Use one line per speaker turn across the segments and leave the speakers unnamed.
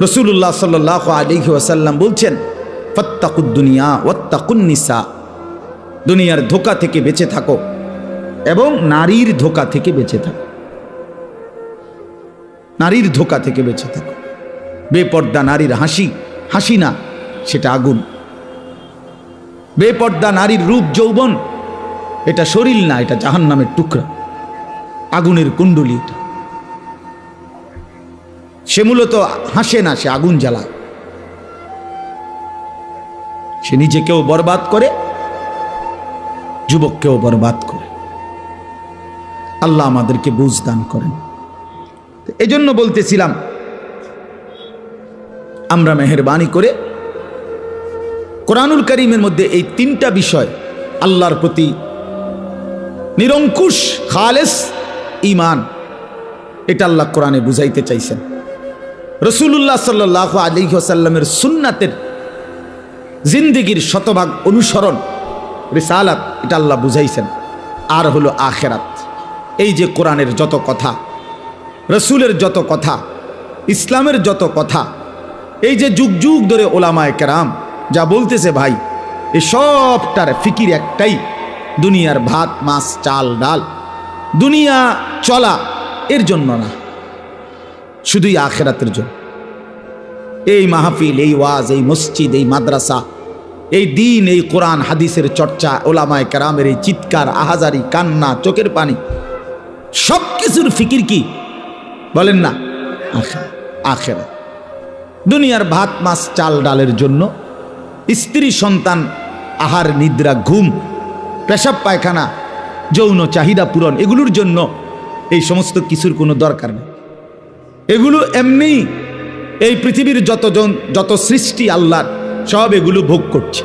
রসুল্লাহ সাল্লাহ আলিহি ওয়াসাল্লাম বলছেন ফত্তাকুদ্দুনিয়া ওয়াত্তাকুন্নিসা দুনিয়ার ধোকা থেকে বেঁচে থাকো এবং নারীর ধোকা থেকে বেঁচে থাকো। নারীর ধোকা থেকে বেঁচে থাকো। বেপর্দা নারীর হাসি হাসি না, সেটা আগুন। বেপর্দা নারীর রূপ যৌবন, এটা শরীর না, এটা জাহান্নামের টুকরা। আগুনের কুণ্ডলি এটা। সে মূলত হাসে না, সে আগুন জ্বালায়। সে নিজেকেও বরবাদ করে, যুবককেও বরবাদ করে। আল্লাহ আমাদেরকে বুঝ দান করেন। এই জন্য বলতেছিলাম, আমরা মেহরবানি করে কোরআনুল করিমের মধ্যে এই তিনটা বিষয় আল্লাহর প্রতি নিরঙ্কুশ, খালেস ইমান এটা আল্লাহ কোরআনে বুঝাইতে চাইছেন। রসুল্লাহ সাল্লাহ আলী সাল্লামের সুন্নাতের জিন্দিগির শতভাগ অনুসরণ, রিসালাত, এটা আল্লাহ বুঝাইছেন। আর হলো আখেরাত। এই যে কোরআনের যত কথা, রসুলের যত কথা, ইসলামের যত কথা, এই যে যুগ যুগ ধরে ওলামায় কেরাম যা বলতেছে ভাই, এ সবটার ফিকির একটাই, দুনিয়ার ভাত, মাছ, চাল, ডাল। দুনিয়া চলা, এর জন্য না। শুধুই আখেরাতের জন্য। এই মাহফিল, এই ওয়াজ, এই মসজিদ, এই মাদ্রাসা, এই দিন, এই কোরআন, হাদিসের চর্চা, ওলামায় কেরামের এই চিৎকার, আহাজারি, কান্না, চোখের পানি সব কিছুর ফিকির কি? বলেন না আখেরা। দুনিয়ার ভাত, মাছ, চাল, ডালের জন্য স্ত্রী, সন্তান, আহার, নিদ্রা, ঘুম, পেশাব, পায়খানা, যৌন চাহিদা পূরণ, এগুলোর জন্য এই সমস্ত কিছুর কোনো দরকার নেই। এগুলো এমনি এই পৃথিবীর যতজন, যত সৃষ্টি আল্লাহর, সব এগুলো ভোগ করছে।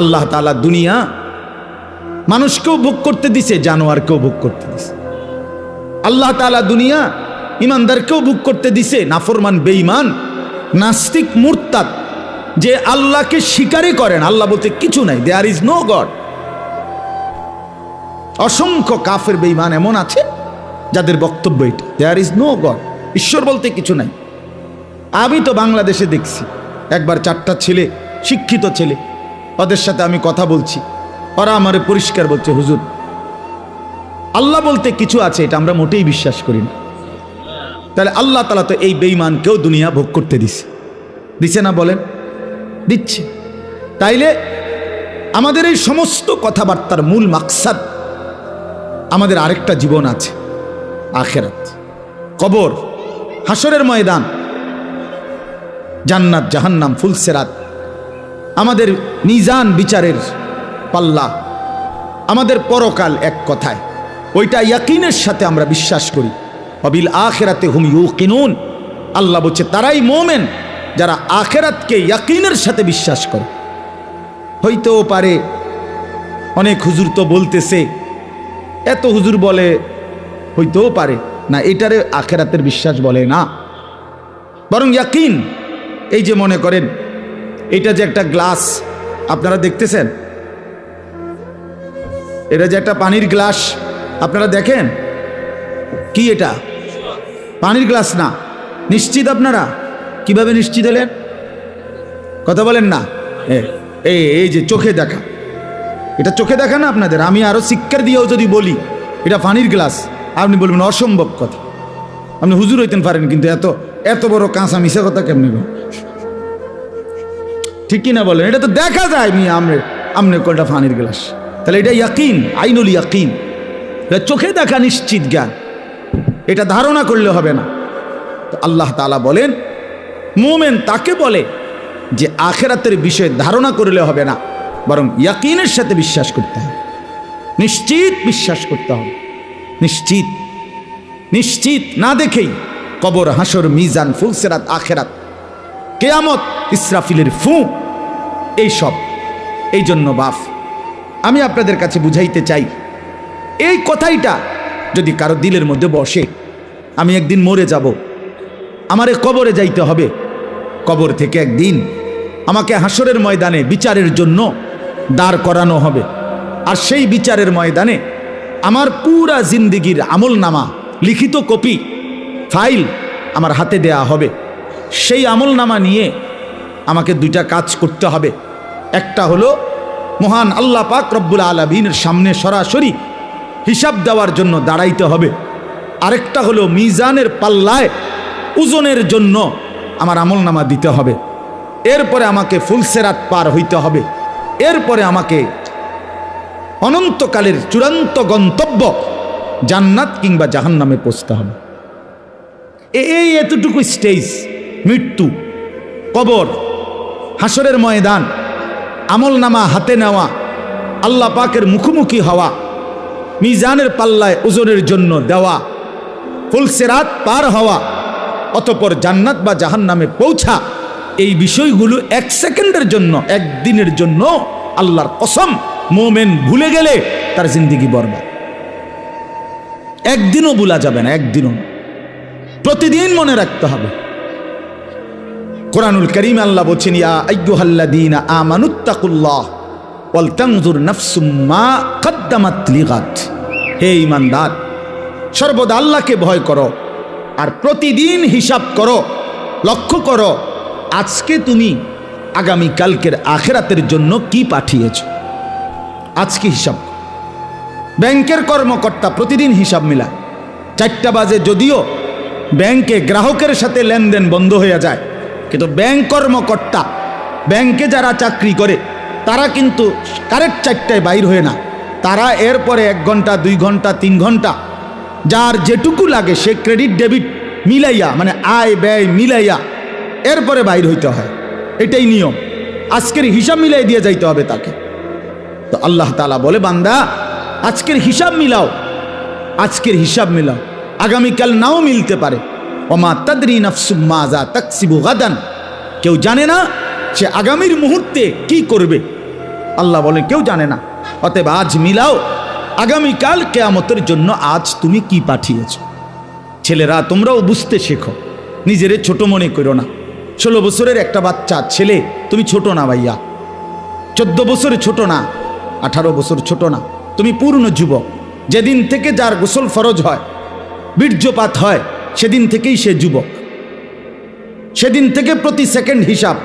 আল্লাহ তালা দুনিয়া মানুষকেও ভোগ করতে দিছে, জানোয়ারকেও ভোগ করতে দিছে। আল্লাহ তালা দুনিয়া ইমানদারকেও ভোগ করতে দিছে, নাফরমান, বেঈমান, নাস্তিক, মুরতাদ, যে আল্লাহকে স্বীকারই করেন আল্লাহ বলতে কিছু নাই দেয়ার ইজ নো গড অসংখ্য কাফের, বেঈমান এমন আছে যাদের বক্তব্য এটা দেয়ার ইজ নো গড ঈশ্বর বলতে কিছু নাই। আমি তো বাংলাদেশে দেখছি। একবার চারটা ছেলে, শিক্ষিত ছেলে, ওদের সাথে আমি কথা বলছি। ওরা আমারে পরিষ্কার বলছে, হুজুর, আল্লাহ বলতে কিছু আছে, এটা আমরা মোটেই বিশ্বাস করি না। তাহলে আল্লাহ তালা তো এই বেইমানকেও দুনিয়া ভোগ করতে দিছে। দিছে না বলেন? দিচ্ছে। তাইলে আমাদের এই সমস্ত কথাবার্তার মূল মাকসাদ আমাদের আরেকটা জীবন আছে, আখেরাত। কবর। হাসরের ময়দান। জান্নাত, জাহান্নাম ফুলসেরাত আমাদের নিজান বিচারের পাল্লা। আমাদের পরকাল এক কথায়। ওইটা ইয়াকিনের সাথে আমরা বিশ্বাস করি। অবিল আখেরাতে হুম ইউ কিনুন আল্লাহ বলছে, তারাই মোমেন যারা আখেরাতকে ইয়াকিনের সাথে বিশ্বাস করে। হইতেও পারে, অনেক হুজুর তো বলতেছে, এত হুজুর বলে হইতেও পারে। না, এটারে আখেরাতের বিশ্বাস বলে না। বরং ইয়াকিন, এই যে মনে করেন, এটা যে একটা গ্লাস, আপনারা দেখতেছেন? এটা যে একটা পানির গ্লাস, আপনারা দেখেন? কি এটা? পানির গ্লাস না। নিশ্চিত আপনারা? কীভাবে নিশ্চিত হলেন? কথা বলেন না। এই এই যে চোখে দেখা। এটা চোখে দেখা না আপনাদের? আমি আরও শিক্ষার দিয়েও যদি বলি, এটা পানির গ্লাস। আপনি বলবেন অসম্ভব কথা। আপনি হুজুর হইতেন পারেন, কিন্তু এত এত বড় কাঁচা মিশা কথা কেমনি? ঠিক কিনা বলেন? এটা তো দেখা যায় মি আমনে আমনে কোনটা ফানির গ্লাস। তাহলে এটা ইয়াকিন, আইনুল ইয়াকিন। এটা চোখে দেখা নিশ্চিত জ্ঞান। এটা ধারণা করলে হবে না। আল্লাহ তাআলা বলেন, মোমেন তাকে বলে যে আখেরাতের বিষয়ে ধারণা করলে হবে না, বরং ইয়াকিনের সাথে বিশ্বাস করতে হবে। নিশ্চিত বিশ্বাস করতে হবে। নিশ্চিত নিশ্চিত না দেখেই কবর, হাসর, মিজান, ফুলসেরাত, আখেরাত, কেয়ামত, ইসরাফিলের ফু, এইসব এই জন্য বাফ। আমি আপনাদের কাছে বুঝাইতে চাই, এই কথাইটা যদি কারও দিলের মধ্যে বসে, আমি একদিন মরে যাব, আমারে কবরে যাইতে হবে। কবর থেকে একদিন আমাকে হাসরের ময়দানে বিচারের জন্য দাঁড় করানো হবে। আর সেই বিচারের ময়দানে আমার পুরা জিন্দিগির আমল নামা লিখিত কপি, ফাইল আমার হাতে দেয়া হবে। সেই আমল নামা নিয়ে আমাকে দুইটা কাজ করতে হবে। একটা হলো, মহান আল্লাহ পাক রব্বুল আলমিনের সামনে সরাসরি হিসাব দেওয়ার জন্য দাঁড়াইতে হবে। আরেকটা হলো, মিজানের পাল্লায় ওজনের জন্য আমার আমল নামা দিতে হবে। এরপরে আমাকে ফুলসেরাত পার হইতে হবে। এরপরে আমাকে অনন্তকালের চূড়ান্ত গন্তব্য জান্নাত কিংবা জাহান্নামে পৌঁছতে হবে। এই এতটুকু স্টেজ, মৃত্যু, কবর হাসরের ময়দান আমল নামা হাতে নেওয়া, আল্লাহ পাকের মুখোমুখি হওয়া, মিজানের পাল্লায় ওজনের জন্য দেওয়া ফুলসেরাত পার হওয়া, অতপর জান্নাত বা জাহান্নামে পৌঁছা, এই বিষয়গুলো এক সেকেন্ডের জন্য, একদিনের জন্য আল্লাহর কসম মোমেন ভুলে গেলে তার জিন্দিগি বরবাদ। একদিনও ভুলা যাবে না, একদিনও। প্রতিদিন মনে রাখতে হবে। কোরআনুল করিম আল্লাহ বলছেন নাফসুম হে ঈমানদার, সর্বদা আল্লাহকে ভয় করো আর প্রতিদিন হিসাব করো, লক্ষ্য করো, আজকে তুমি আগামী কালকের আখেরাতের জন্য কি পাঠিয়েছ? আজকে হিসাব। ব্যাংকের কর্মকর্তা প্রতিদিন হিসাব মিলায়। চারটা বাজে যদিও ব্যাংকে গ্রাহকের সাথে লেনদেন বন্ধ হয়ে যায়। কিন্তু ব্যাংক কর্মকর্তা, ব্যাংকে যারা চাকরি করে, তারা কিন্তু কারেক্ট চারটায় বাইর হয়ে না। তারা এরপরে এক ঘণ্টা, দুই ঘণ্টা, তিন ঘণ্টা, যার যেটুকু লাগে সে ক্রেডিট, ডেবিট মিলাইয়া মানে আয়, ব্যয় মিলাইয়া এরপরে বাইর হইতে হয়। এটাই নিয়ম। আজকের হিসাব মিলাই দিয়ে যাইতে হবে তাকে। তো আল্লাহ তালা বলে, বান্দা, আজকের হিসাব মিলাও। আজকের হিসাব মিলাও। আগামীকাল নাও মিলতে পারে। ওমা তাদরি নফসুম্মাজা তাকসিবু গাদান। কেউ জানে না সে আগামীর মুহূর্তে কি করবে। আল্লাহ বলে, কেউ জানে না। অতএব আজ মিলাও। আগামীকাল কেয়ামতের জন্য আজ তুমি কি পাঠিয়েছ? ছেলেরা, তোমরাও বুঝতে শেখো। নিজেরে ছোট মনে করো না। ষোলো বছরের একটা বাচ্চা, ছেলে, তুমি ছোট না ভাইয়া। চোদ্দ বছরে ছোট না। আঠারো বছর ছোট না। তুমি পূর্ণ যুবক। যেদিন থেকে যার গোসল ফরজ হয়, বীর্যপাত হয়, সেদিন থেকেই সে যুবক। সেদিন থেকে প্রতি সেকেন্ড হিসাব,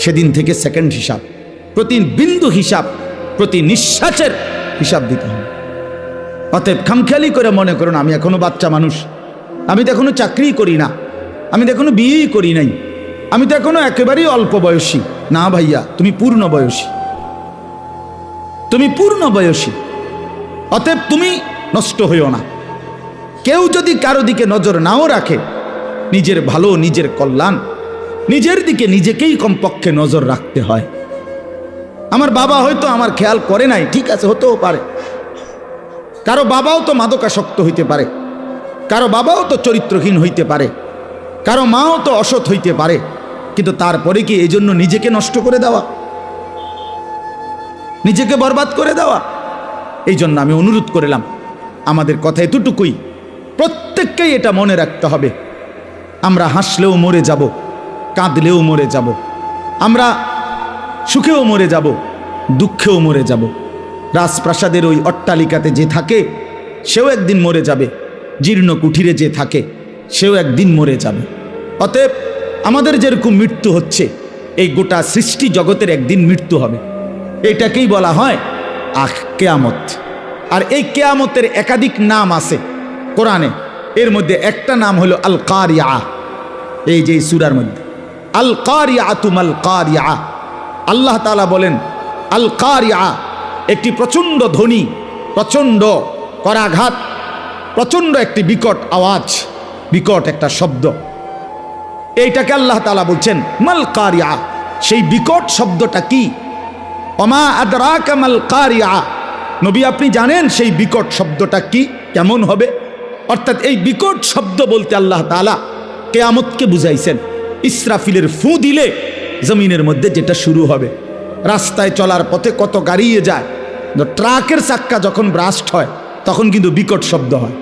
সেদিন থেকে সেকেন্ড হিসাব, প্রতি বিন্দু হিসাব, প্রতি নিঃশ্বাসের হিসাব দিতে হবে। অতএব খামখেয়ালি করে মনে করুন আমি এখনও বাচ্চা মানুষ। আমি তো এখনও চাকরি করি না। আমি তো এখনও বিয়েই করি নাই। আমি তো এখনও একেবারেই অল্প বয়সী। না ভাইয়া, তুমি পূর্ণ বয়সী। তুমি পূর্ণ বয়সী। অতএব তুমি নষ্ট হইও না। কেউ যদি কারও দিকে নজর নাও রাখে, নিজের ভালো, নিজের কল্যাণ, নিজের দিকে নিজেকেই কমপক্ষে নজর রাখতে হয়। আমার বাবা হয়তো আমার খেয়াল করে নাই, ঠিক আছে, হতেও পারে। কারও বাবাও তো মাদকাসক্ত হইতে পারে। কারও বাবাও তো চরিত্রহীন হইতে পারে। কারও মাও তো অসৎ হইতে পারে। কিন্তু তারপরে কি এই জন্য নিজেকে নষ্ট করে দেওয়া? নিজেকে বরবাদ করে দেওয়া। এই জন্য আমি অনুরোধ করলাম, আমাদের কথা এতটুকুই। প্রত্যেককেই এটা মনে রাখতে হবে। আমরা হাসলেও মরে যাব, কাঁদলেও মরে যাব। আমরা সুখেও মরে যাব, দুঃখেও মরে যাব। রাজপ্রাসাদের ওই অট্টালিকাতে যে থাকে, সেও একদিন মরে যাবে। জীর্ণ কুঠিরে যে থাকে, সেও একদিন মরে যাবে। অতএব আমাদের যেরকম মৃত্যু হচ্ছে, এই গোটা সৃষ্টি জগতের একদিন মৃত্যু হবে। এটাকেই বলা হয় আখ কেয়ামত। আর এই কেয়ামতের একাধিক নাম আছে কোরআনে। এর মধ্যে একটা নাম হলো আল কারিয়া এই যে সুরার মধ্যে। আল কারিয়া তুমাল কারিয়া আল্লাহ তালা বলেন আল কারিয়া একটি প্রচণ্ড ধ্বনি, প্রচণ্ড করাঘাত, প্রচণ্ড একটি বিকট আওয়াজ, বিকট একটা শব্দ। এইটাকে আল্লাহ তালা বলছেন মাল কারিয়া সেই বিকট শব্দটা কি? অমা আদরা কামাল কারিয়া। নবী, আপনি জানেন সেই বিকট শব্দটা কি? কেমন হবে? অর্থাৎ এই বিকট শব্দ বলতে আল্লাহ তালা কেয়ামতকে বুঝাইছেন। ইসরাফিলের ফু দিলে জমিনের মধ্যে যেটা শুরু হবে। রাস্তায় চলার পথে কত গাড়িয়ে যায়। ট্রাকের চাক্কা যখন ব্রাস্ট হয়, তখন কিন্তু বিকট শব্দ হয়।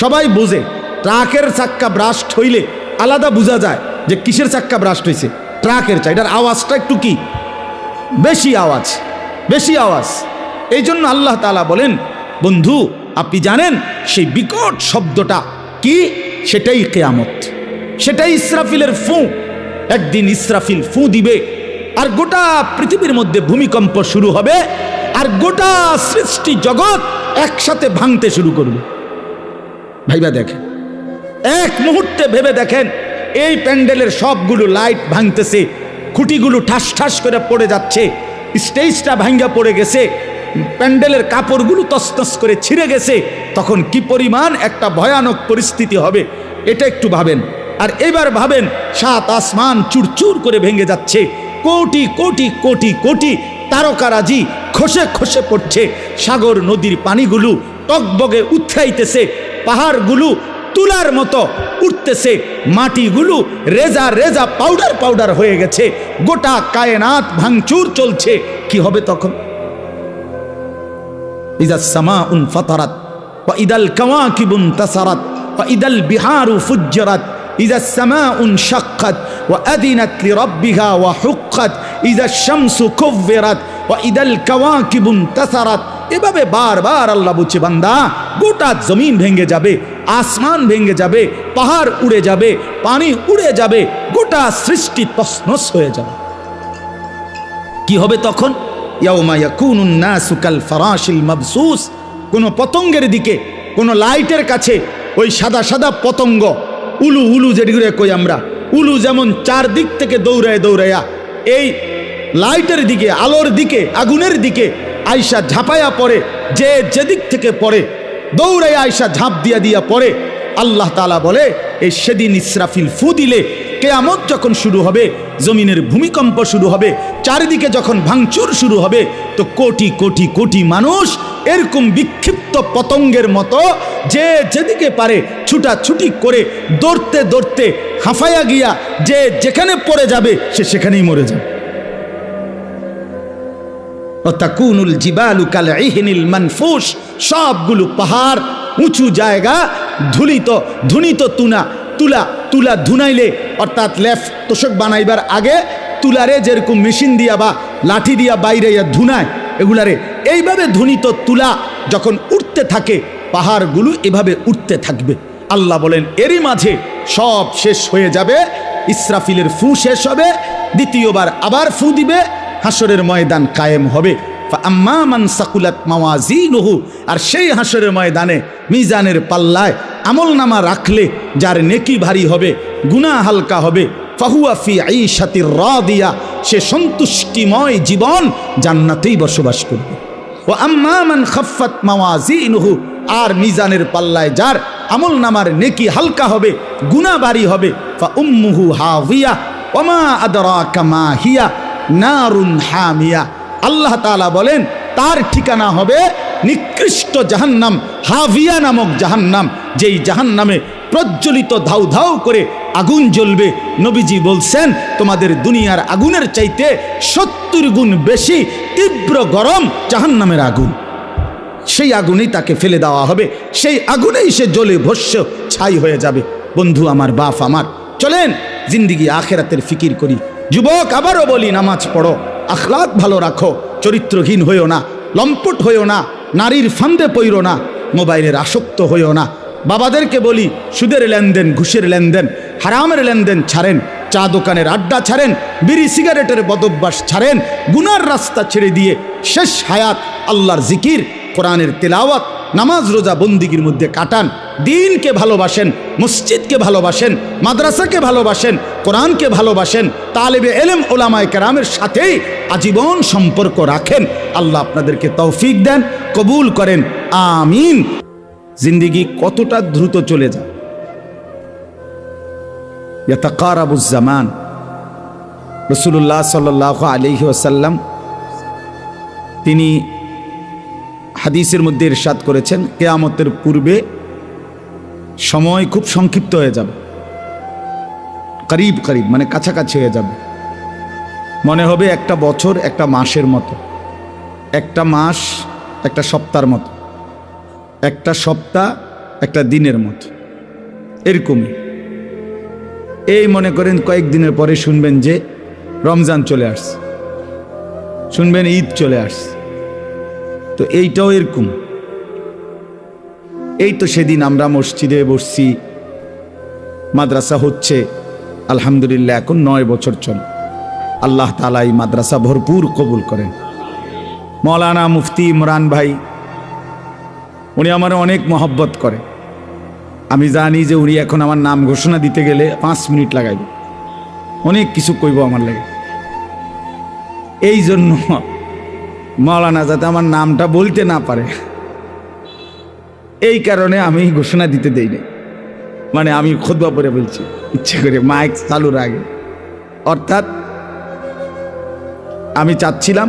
সবাই বোঝে, ট্রাকের চাক্কা ব্রাস্ট হইলে আলাদা বোঝা যায় যে কিসের চাক্কা ব্রাস্ট হয়েছে ট্রাকের চা এটার আওয়াজটা একটু কি? বেশি আওয়াজ বেশি আওয়াজ। এই জন্য আল্লাহ তালা বলেন, বন্ধু, আপনি জানেন সেই বিকট শব্দটা কি? সেটাই কেয়ামত। সেটাই ইসরাফিলের ফু। একদিন ইসরাফিল ফু দিবে, আর গোটা পৃথিবীর মধ্যে ভূমিকম্প শুরু হবে, আর গোটা সৃষ্টি জগৎ একসাথে ভাঙতে শুরু করবে। ভাইবা দেখেন, এক মুহূর্তে ভেবে দেখেন, এই প্যান্ডেলের সবগুলো লাইট ভাঙতেছে খুঁটিগুলো ঠাস ঠাস করে পড়ে যাচ্ছে। স্টেজটা ভাঙ্গা পড়ে গেছে। প্যান্ডেলের কাপড়গুলো তসতস করে ছিঁড়ে গেছে। তখন কি পরিমাণ একটা ভয়ানক পরিস্থিতি হবে, এটা একটু ভাবেন। আর এবার ভাবেন, সাত আসমান চুরচুর করে ভেঙে যাচ্ছে। কোটি কোটি কোটি কোটি তারকারাজি খসে খসে পড়ছে। সাগর নদীর পানিগুলো টকবগে উৎসাইতেছে পাহাড়গুলো তুলার মতো উঠতেছে মাটিগুলো রেজা রেজা পাউডার পাউডার হয়ে গেছে গোটা কায়নাত ভাঙচুর চলছে কি হবে তখন ইদা সামা উন ফতারাত বা ইদাল কাওয়াকিবুন তাসারাত বা ইদাল বিহারু ফুজ্জরাত إذا السماء انشقت وأذنت لربها وحقت إذا الشمس كفرت وإذا الكواكب انتثرت এভাবে বারবার আল্লাহ বলছে, বান্দা, গোটা জমিন ভেঙে যাবে, আসমান ভেঙে যাবে, পাহাড় উড়ে যাবে, পানি উড়ে যাবে, গোটা সৃষ্টি তসনস হয়ে যাবে। কি হবে তখন? কোনো পতঙ্গের দিকে, কোনো লাইটের কাছে, ওই সাদা সাদা পতঙ্গ, উলু উলু যেগুলো কই আমরা, উলু যেমন চারদিক থেকে দৌড়ায় দৌড়াইয়া এই লাইটের দিকে, আলোর দিকে, আগুনের দিকে আয়সা ঝাঁপায়া পড়ে, যে যেদিক থেকে পড়ে, দৌড়াইয়া আয়সা ঝাঁপ দিয়া দিয়া পড়ে। আল্লাহ তালা বলে এই সেদিন ইসরাফিল ফু দিলে, কেয়ামত যখন শুরু হবে, জমিনের ভূমিকম্প শুরু হবে, চারিদিকে যখন ভাঙচুর শুরু হবে, তো কোটি কোটি কোটি মানুষ এরকম বিক্ষিপ্ত পতঙ্গের মতো যে যেদিকে পারে ছুটাছুটি করে দৌড়তে দৌড়তে হাঁফাইয়া গিয়া, যে যেখানে পড়ে যাবে, সে সেখানেই মরে যাবে। অতাকুনুল জিবালু কাল ইহিনিল মানফুস, সবগুলো পাহাড় উঁচু জায়গা, ধুলিত, ধুনিত তুনা, তুলা তুলা ধুনাইলে, অর্থাৎ লেফ তোষক বানাইবার আগে তুলারে যেরকম মেশিন দিয়া বা লাঠি দিয়া বাইরে ধুনায়, এগুলারে এইভাবে ধুনিত তুলা যখন উঠতে থাকে, পাহাড়গুলো এভাবে উঠতে থাকবে। আল্লাহ বলেন, এরই মাঝে সব শেষ হয়ে যাবে, ইসরাফিলের ফু শেষ হবে, দ্বিতীয়বার আবার ফু দিবে হাসরের ময়দান কায়েম হবে। আম্মা মান সাকুলাত মাওয়াজিনুহু, আর সেই হাসরের ময়দানে মিজানের পাল্লায় আমল নামা রাখলে যার নেকি ভারী হবে, গুনাহ হালকা হবে। ফাহুয়া ফি র দিয়া সে সন্তুষ্টিময় জীবন জান্নাতেই বসবাস করবে। ও আম্মা মান খাফফাত মাওয়াজিনুহু, আর মিজানের পাল্লায় যার আমল নামার নেকি হালকা হবে, গুনাহ ভারী হবে। ফা উম্মুহু হাওয়িয়া ওমা আদরাকা কামা হিয়া নারুন হামিয়া। আল্লাহ তাআলা বলেন, তার ঠিকানা হবে নিকৃষ্ট জাহান্নাম, হাভিয়া নামক জাহান্নাম, যেই জাহান্নামে প্রজ্বলিত ধাউ ধাউ করে আগুন জ্বলবে। নবীজি বলছেন, তোমাদের দুনিয়ার আগুনের চাইতে সত্তর গুণ বেশি তীব্র গরম জাহান্নামের আগুন। সেই আগুনেই তাকে ফেলে দেওয়া হবে। সেই আগুনেই সে জ্বলে ভস্য ছাই হয়ে যাবে। বন্ধু আমার, বাপ আমার, চলেন জিন্দিগি আখেরাতের ফিকির করি। যুবক, আবারও বলি, নামাজ পড়ো। আখলাক ভালো রাখো, চরিত্রহীন হইও না, লম্পট হইও না, নারীর ফান্দে পইরো না, মোবাইলের আসক্ত হইও না। বাবাদেরকে বলি, সুদের লেনদেন, ঘুষের লেনদেন, হারামের লেনদেন ছাড়েন, চা দোকানের আড্ডা ছাড়েন, বিড়ি সিগারেটের বদভ্যাস ছাড়েন, গুনার রাস্তা ছেড়ে দিয়ে শেষ হায়াত আল্লাহর জিকির, কোরআনের তেলাওয়াত, নামাজ রোজা বন্দিগির মধ্যে কাটান দিনকে ভালোবাসেন, মসজিদকে ভালোবাসেন, মাদ্রাসাকে ভালোবাসেন, কোরআনকে ভালোবাসেন, তালেবে এলেম, ওলামায় কেরামের সাথেই আজীবন সম্পর্ক রাখেন। আল্লাহ আপনাদেরকে তৌফিক দেন, কবুল করেন, আমিন। জিন্দিগি কতটা দ্রুত চলে যায়। ইয়াতাকারাবুজ্জামান রসুল্লাহ সাল্লাহ আলিহি ওসাল্লাম তিনি হাদিসের মধ্যে ইরশাদ করেছেন, কেয়ামতের পূর্বে সময় খুব সংক্ষিপ্ত হয়ে যাবে। করিব করিব মানে কাছাকাছি হয়ে যাবে। মনে হবে একটা বছর, একটা মাসের মতো। একটা মাস, একটা সপ্তাহের মতো। একটা সপ্তাহ, একটা দিনের মতো। এরকমই। এই মনে করেন কয়েকদিনের পরে শুনবেন যে রমজান চলে আসছে। শুনবেন ঈদ চলে আসছে। তো এইটাও এরকম। এই তো সেদিন আমরা মসজিদে বসছি। মাদ্রাসা হচ্ছে, আলহামদুলিল্লাহ, এখন নয় বছর চল। আল্লাহ তালা এই মাদ্রাসা ভরপুর কবুল করেন। মৌলানা মুফতি ইমরান ভাই, উনি আমার অনেক মহব্বত করে। আমি জানি যে উনি এখন আমার নাম ঘোষণা দিতে গেলে পাঁচ মিনিট লাগাইব। অনেক কিছু কইব আমার লাগে। এই জন্য মৌলানা যাতে আমার নামটা বলতে না পারে। এই কারণে আমি ঘোষণা দিতে দেই মানে আমি খোদবা পরে বলছি, ইচ্ছে করে মাইক চালুর আগে। অর্থাৎ আমি চাচ্ছিলাম